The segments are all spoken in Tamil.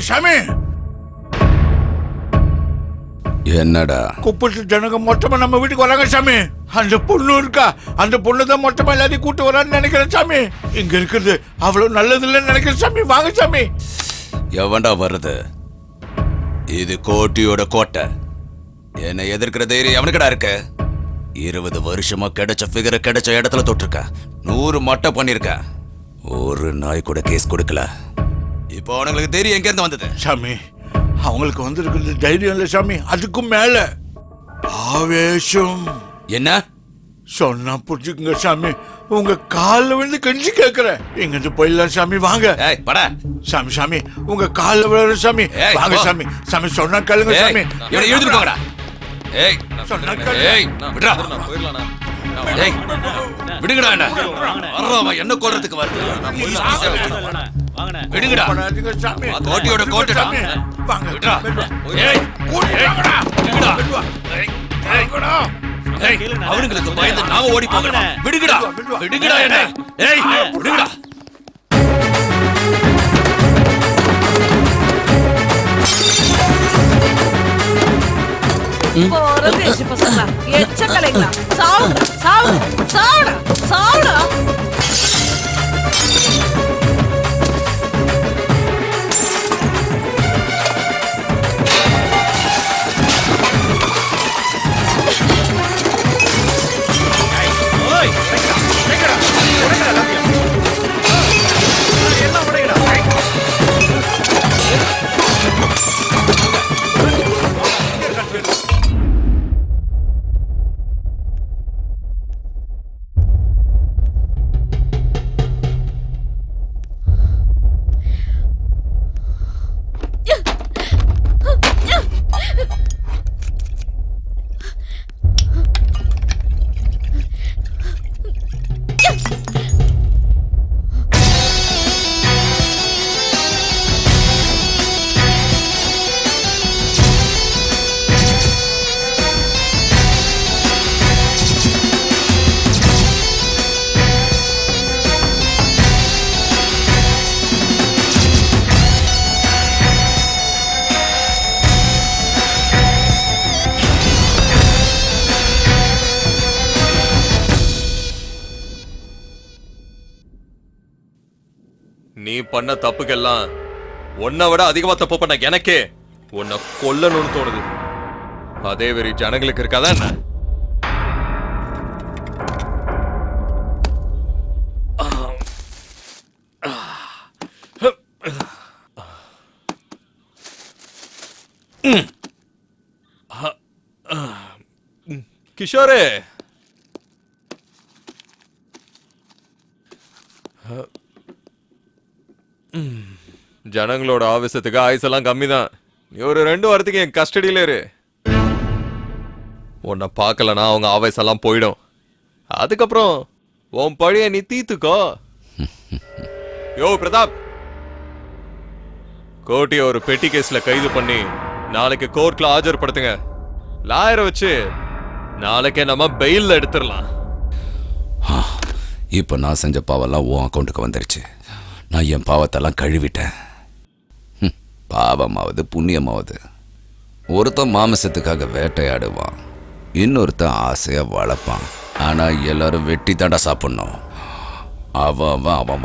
சாமி. என்னடா? குப்பத்து ஜனங்க மொத்தமா நம்ம வீட்டுக்கு வராங்க சாமி. அந்த பொண்ணு இருக்கா? அந்த பொண்ணு தான் மொத்தமா எல்லாத்தையும் கூட்டு வரான்னு நினைக்கிறேன் சாமி. இங்க இருக்கிறது அவ்வளவு நல்லது இல்லைன்னு நினைக்கிறேன் சாமி. வாங்க சாமி. எவன்டா வருது இது கோட்டியோட கோட்டை. என்னை எதிர்க்கிற தைரியம் எவனுக்கடா இருக்கு? இருபது வருஷமா கிடைச்ச ஃபிகரை கிடைச்ச இடத்துல தொட்டிருக்க. நூறு மட்டை பண்ணிருக்க. ஒரு நாய் கூட கேஸ் கொடுக்கல. இப்போ அவனுங்களுக்கு தெரியும் எங்க இருந்து வந்தது? சாமி அவங்களுக்கு வந்திருக்கிறது தைரியம் இல்லை சாமி. அதுக்கும் மேல ஆவேசம். என்ன? சொன்னா புரிஞ்சுக்குங்க சாமி. உங்க கால்ல விழுந்து கெஞ்சி கேக்குறேன். இங்க இருந்து போயிடலாம் சாமி வாங்க. ஏய் பட. சாமி சாமி உங்க கால்ல விழுற சாமி. ஏய், வாங்க. சாமி. சாமி சொன்னா கேளுங்க சாமி. இழுத்துட்டு போங்கடா. ஏய் சொன்னா கேளுங்க. ஏய் விட்றா. ஏய் விடுங்கடா என்ன. வர்றவன் என்ன விடுங்கடா. சாமி கோட்டையோட கோட்டைடா. வாங்க விட்றா. விடுவா. ஏய் வாங்கடா. விடுங்கடா. விடுவா. ஏய், அவனுங்களுக்கு பயந்து நாம ஓடி போங்கடா விடுங்கடா. என்ன. ஏய் விடுங்கடா. போறது பசங்களா? எச்ச கலைங்களா? சாவுடா சாவுடா சாவுடா சாவுடா. பண்ண தப்புக்கெல்லாம் உன்னை விட அதிகமா தப்பு பண்ண எனக்கே உன்னை கொல்லணும்னு தோணுது அதே வெறி ஜனங்களுக்கு இருக்காதா என்ன கிஷோரே ஜனங்களோட ஆவேசத்துக்கு ஆயுசெல்லாம் கம்மி தான் நீ ஒரு ரெண்டு வாரத்துக்கு என் கஸ்டடியில இரு. உன்னை பார்க்கலனா அவங்க ஆவேசெல்லாம் போயிடும். அதுக்கப்புறம் உன் பழைய நீ தீத்துக்கோ. யோ பிரதாப். கோட்டிய ஒரு பெட்டி கேஸ்ல கைது பண்ணி நாளைக்கு கோர்ட்ல ஆஜர்படுத்துங்க. லாயரை வச்சு நாளைக்கே நம்ம பெயில்ல எடுத்துடலாம். இப்போ நான் செஞ்ச பாவெல்லாம் உன் அக்கௌண்ட்டுக்கு வந்துருச்சு. நான் என் பாவத்தெல்லாம் கழுவிட்டேன். பாவமாவது புண்ணியமாவது. ஒருத்தன் மாமிசத்துக்காக வேட்டையாடுவான். இன்னொருத்தன் ஆசையாக வளர்ப்பான். ஆனால் எல்லாரும் வெட்டி தாண்டா சாப்பிட்ணும். அவன் அவன் அவன்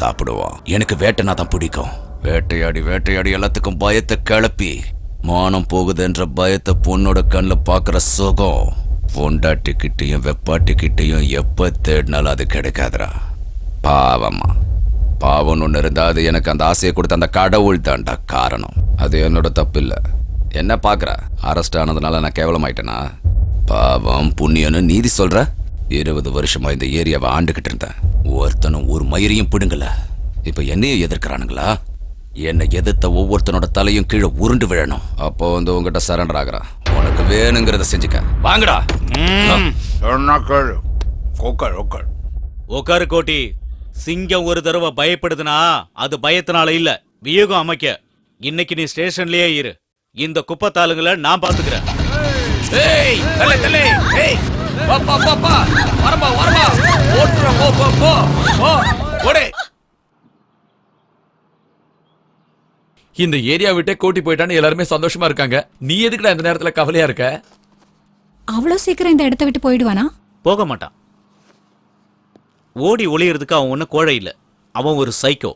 சாப்பிடுவான். எனக்கு வேட்டைனா தான் பிடிக்கும். வேட்டையாடி வேட்டையாடி எல்லாத்துக்கும் பயத்தை கிளப்பி. மானம் போகுதுன்ற பயத்தை பொண்ணோட கண்ணில் பார்க்குற சுகம். பொண்டாட்டிக்கிட்டேயும் வெப்பாட்டிக்கிட்டையும் எப்போ தேடினாலும் அது கிடைக்காதுடா. பாவமா. பாவம் ஒன்று இருந்தால் அது எனக்கு அந்த ஆசையை கொடுத்த அந்த கடவுள் தான்டா காரணம். அது என்னோட தப்பு இல்லை என்ன பார்க்குற அரெஸ்ட் ஆனதுனால நான் கேவலமாயிட்டேனா? பாவம் புண்ணியம்னு நீதி சொல்ற? இருபது வருஷமா இந்த ஏரியாவை ஆண்டுகிட்டு இருந்தேன். ஒருத்தனும் ஒரு மயிரையும் பிடுங்கல. இப்ப என்னையும் எதிர்க்கிறானுங்களா? என்னை எதிர்த்த ஒவ்வொருத்தனோட தலையும் கீழே உருண்டு விழணும். அப்போ வந்து உங்ககிட்ட சரண்டர் ஆகுறான் உனக்கு வேணுங்கிறத செஞ்சுக்க. வாங்கடா. உட்கார். உட்கார் கோட்டி. சிங்கம் ஒரு தடவை பயப்படுதுன்னா அது பயத்தினால இல்ல. வியூகம் அமைக்க. இன்னைக்கு நீ ஸ்டேஷன்லயே இரு. இந்த குப்பத்தாளுங்களை நான் பாத்துக்கிறேன் இந்த ஏரியா விட்டே கோட்டி போயிட்டான்னு எல்லாருமே சந்தோஷமா இருக்காங்க. நீ எதுக்குடா இந்த நேரத்துல கவலையா இருக்க? அவ்வளோ சீக்கிரம் இந்த இடத்த விட்டு போயிடுவானா? போக மாட்டான். ஓடி ஒளியறதுக்கு அவன் ஒன்றும் கோழை இல்லை. அவன் ஒரு சைக்கோ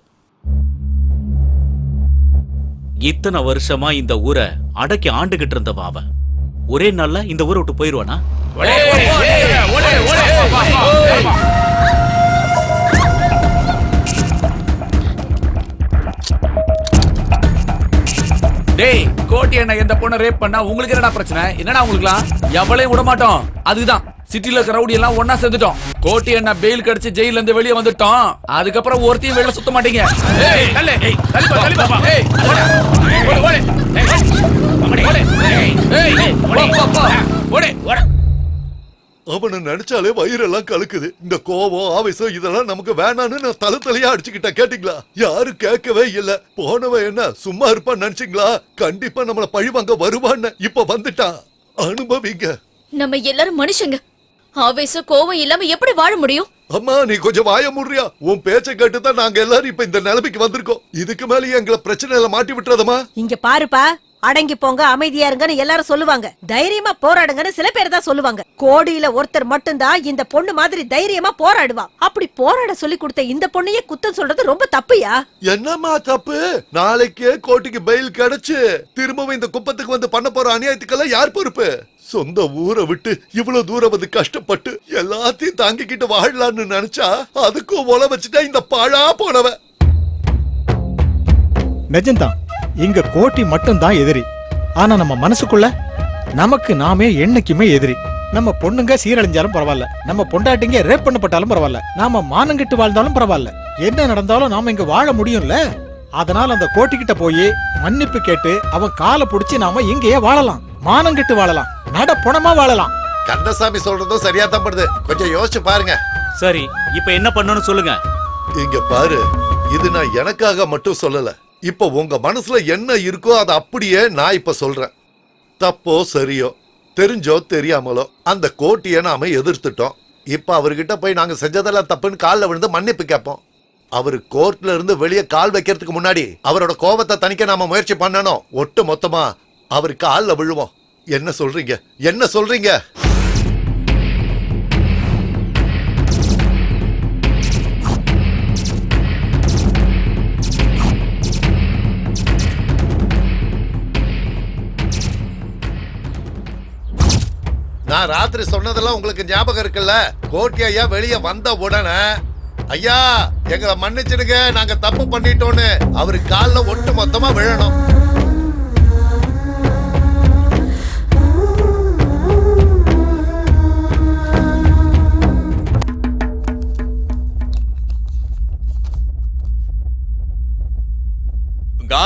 இத்தனை வருஷமா இந்த ஊரை அடக்கி ஆண்டுகிட்டு இருந்தவன் அவன். ஒரே நாள்ல இந்த ஊரை விட்டு போயிடுவானா டேய் கோட்டி என்ன எந்த பொண்ணை ரேப் பண்ணா உங்களுக்கு என்னடா பிரச்சனை? என்னடா உங்களுக்குலாம்? எவளையும் விட மாட்டோம் அதுதான். சிட்டில ரவுடி எல்லாம் ஒண்ணா சேர்ந்துட்டோம். கோட்டி என்ன பெயில் கடிச்சு ஜெயில இருந்து வெளியே வந்துட்டோம். அதுக்கப்புறம் ஒருத்தையும் வெளில சுத்த மாட்டீங்க. அவனை நினைச்சாலே வயிறெல்லாம் கலக்குது. இந்த கோபம் ஆவேசம் இதெல்லாம் நமக்கு வேணான்னு நான் தலை தலையா அடிச்சுக்கிட்டேன். கேட்டீங்களா? யாரும் கேட்கவே இல்ல. போனவன் என்ன சும்மா இருப்பான்னு நினைச்சீங்களா? கண்டிப்பா நம்மள பழிவாங்க வருவான்னு. இப்ப வந்துட்டான். அனுபவிங்க. நம்ம எல்லாரும் மனுஷங்க. ஆவேசம் கோவம் இல்லாம எப்படி வாழ முடியும்? அம்மா நீ கொஞ்சம் வாய முடுறியா? உன் பேச்சை கேட்டு தான் நாங்க எல்லாரும் இப்ப இந்த நிலைமைக்கு வந்திருக்கோம். இதுக்கு மேல எங்களை பிரச்சனையில மாட்டி விட்டுறதமா இங்க பாருப்பா அடங்கி போங்க அமைதியா இருங்கன்னு எல்லாரும் சொல்லுவாங்க. தைரியமா போராடுங்கன்னு சில பேர் தான் சொல்லுவாங்க. கோடியில ஒருத்தர் மட்டும்தான் இந்த பொண்ணு மாதிரி தைரியமா போராடுவா. அப்படி போராட சொல்லி கொடுத்த இந்த பொண்ணையே குத்தம் சொல்றது ரொம்ப தப்புயா? என்னம்மா தப்பு? நாளைக்கே கோர்ட்டுக்கு பெயில் கிடைச்சு திரும்பவும் இந்த குப்பத்துக்கு வந்து பண்ண போற அநியாயத்துக்கெல்லாம் யார் பொறுப்பு? சொந்த ஊரை விட்டு இவ்வளவு தூரம் வந்து கஷ்டப்பட்டு எல்லாத்தையும் தாங்கிக்கிட்டு வாழலாம்னு நினைச்சா அதுக்கும் ஒல வச்சுட்டா இந்த பாழா போனவன். நிஜம்தான். இங்க கோட்டி மட்டும்தான் எதிரி. ஆனா நம்ம மனசுக்குள்ள நமக்கு நாமே என்னைக்குமே எதிரி. நம்ம பொண்ணுங்க சீரழிஞ்சாலும் பரவாயில்ல. நம்ம பொண்டாட்டிங்க ரேப் பண்ணப்பட்டாலும் பரவாயில்ல. நாம மானங்கிட்டு வாழ்ந்தாலும் பரவாயில்ல. என்ன நடந்தாலும் நாம இங்க வாழ முடியும்ல? அதனால அந்த கோட்டிக்கிட்ட போய் மன்னிப்பு கேட்டு அவன் காலை புடிச்சு நாம இங்கேயே வாழலாம். மானங்கிட்டு வாழலாம். நட புணமா வாழலாம். கந்தசாமி சொல்றதும் சரியா தான் படுது. கொஞ்சம் யோசிச்சு பாருங்க. சரி இப்ப என்ன பண்ணணும்னு சொல்லுங்க. இங்க பாரு இது நான் எனக்காக மட்டும் சொல்லல. இப்ப உங்க மனசுல என்ன இருக்கோ அதை அப்படியே நான் இப்ப சொல்றேன். தப்போ சரியோ தெரிஞ்சோ தெரியாமலோ அந்த கோட்டியை நாம எதிர்த்துட்டோம். இப்ப அவர்கிட்ட போய் நாங்க செஞ்சதெல்லாம் தப்புன்னு காலில் விழுந்து மன்னிப்பு கேட்போம். அவர் கோர்ட்ல இருந்து வெளியே கால் வைக்கிறதுக்கு முன்னாடி அவரோட கோபத்தை தணிக்க நாம முயற்சி பண்ணணும். ஒட்டு மொத்தமா அவர் காலில் விழுவோம். என்ன சொல்றீங்க? என்ன சொல்றீங்க? நான் ராத்திரி சொன்னதெல்லாம் உங்களுக்கு ஞாபகம் இருக்குல்ல? கோட்டி ஐயா வெளியே வந்த உடனே ஐயா எங்களை மன்னிச்சிடுங்க நாங்க தப்பு பண்ணிட்டோன்னு அவரு காலில் ஒட்டு மொத்தமா விழணும்.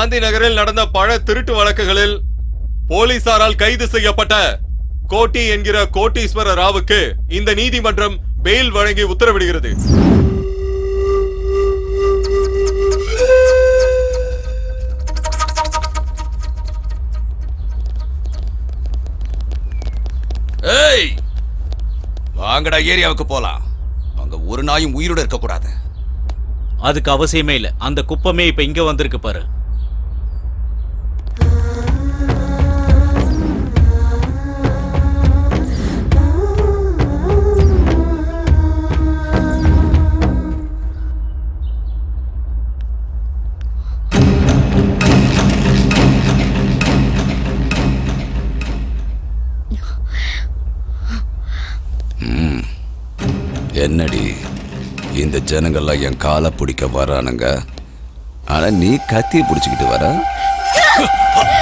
காந்தி நகரில் நடந்த பல திருட்டு வழக்குகளில் போலீசாரால் கைது செய்யப்பட்ட கோட்டி என்கிற கோட்டீஸ்வர ராவுக்கு இந்த நீதிமன்றம் பெயில் வழங்கி உத்தரவிடுகிறது. ஏய்! வாங்கடா ஏரியாவுக்கு போலாம். அங்க ஒரு நாயும் உயிரோட இருக்க கூடாது அதுக்கு அவசியமே இல்ல. அந்த குப்பமே இப்ப இங்க வந்திருக்கு பாரு. ஜனங்கள்லாம் என் காலை பிடிக்க வரானுங்க. ஆனால் நீ கத்தியை பிடிச்சிக்கிட்டு வர.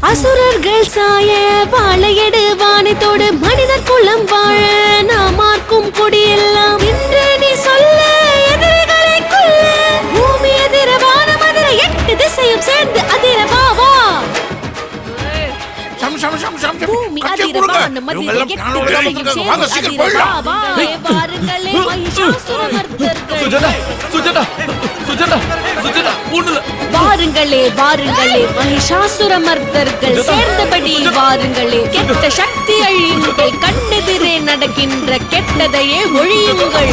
அசுரர்கள் சாய வாழையடு வானத்தோடு மனிதர் குலம் வாழ. ஒண்ணுல வாருங்களே வாருங்களே மகிஷாசுரமர்த்தர்கள். சேர்ந்தபடி வாருங்களே. கெட்ட சக்தி அழியுங்கள் கண்ணெதிரே நடக்கின்ற கெட்டதையே ஒழியுங்கள்.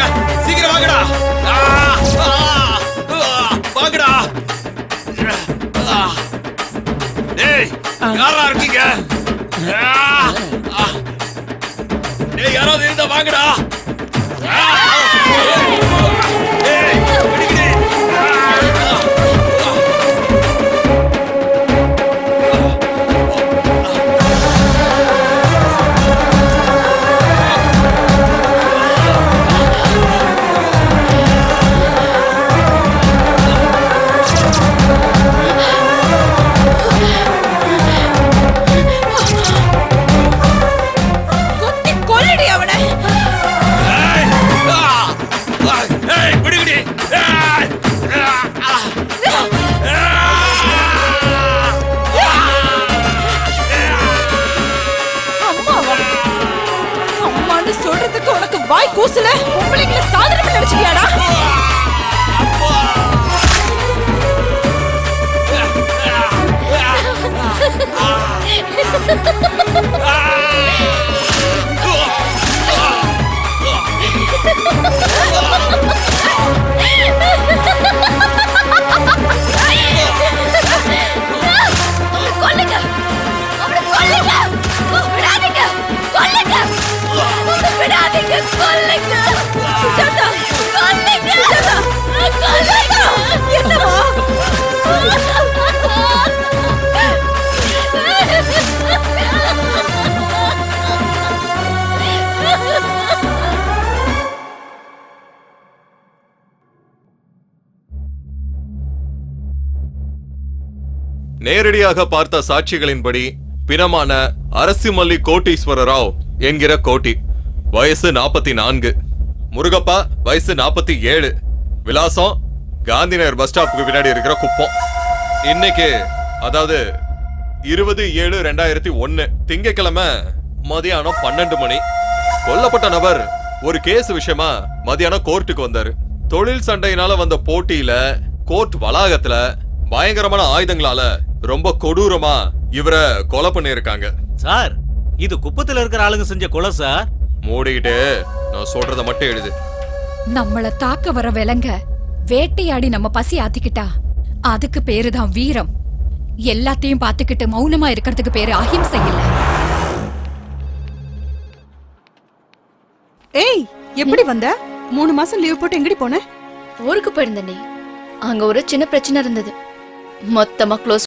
யாரா சீக்கிரம் வாங்கடா. வாங்கடா. ஆ. யாரா இருக்கீங்க? ஆ, யாராவது இருந்தா வாங்கடா. சொல்றதுக்கு உனக்கு வாய் கூசல பொம்பளைங்களை சாதனை நினைச்சிட்டியாடா கொல்லுங்க நேரடியாக பார்த்த சாட்சிகளின்படி பிணமான அரசிமல்லி கோட்டீஸ்வர ராவ் என்கிற கோட்டி வயசு நாற்பத்தி நான்கு முருகப்பா வயசு நாற்பத்தி ஏழு. விலாசம் காந்திநகர் பஸ் ஸ்டாப்புக்கு பின்னாடி இருக்கிற குப்பம். இன்னைக்கு அதாவது இருபது ஏழு ரெண்டாயிரத்தி ஒன்று திங்கக்கிழமை மதியானம் பன்னெண்டு மணி. கொல்லப்பட்ட நபர் ஒரு கேஸ் விஷயமா மதியானம் கோர்ட்டுக்கு வந்தார். தொழில் சண்டையினால வந்த போட்டியில கோர்ட் வளாகத்துல பயங்கரமான ஆயுதங்களால ரொம்ப கொடூரமா இவரை கொலை பண்ணியிருக்காங்க. சார் இது குப்பத்துல இருக்கிற ஆளுங்க செஞ்ச கொலை சார். மூடிக்கிட்டு நான் சொல்றத மட்டும் எழுது. நம்மள தாக்க வர விலங்க வேட்டையாடி நம்ம பசி ஆத்திக்கிட்டா. அதுக்கு பேருதான் வீரம். எல்லாத்தையும் பார்த்துக்கிட்டு மௌனமா இருக்கிறதுக்கு பேரு அஹிம்சை இல்ல. ஏய் எப்படி வந்த? மூணு மாசம் லீவ் போட்டு எங்கடி போன? ஊருக்கு போயிருந்தேனே. அங்க ஒரு சின்ன பிரச்சனை இருந்தது. மொத்தமா க்ளோஸ்